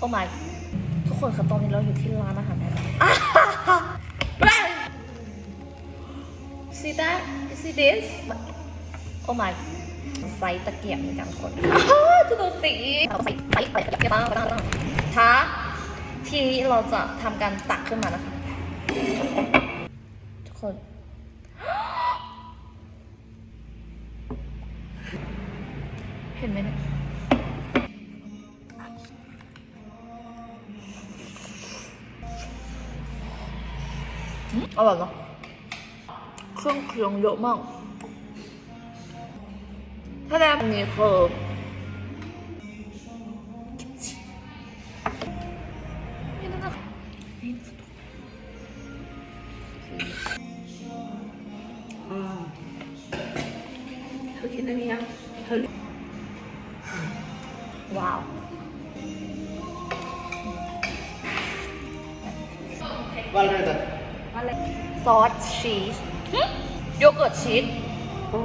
โอ้ my ทุกคนคะตอนนี้เราอยู่ที่ร้านอาหารแล้ว see that you see this โอ้ my ไฟตะเกียบในการคนทุกคนสีไฟไฟไฟตะเกียบบ้างบ้างบ้งท้าที่เราจะทำการตักขึ้นมานะคะ ทุกคนเห็นไหมเนี่ย อืมอร่อยเนาะเครื่องเคียงเยอะมาก ถ้าแดอันนี้คือนี่นะนะนี่นะ เธอกินอันนี้ยังเธอ ว้าว Vad är det? ซอสชีสโยเกิร์ตชีสโอ้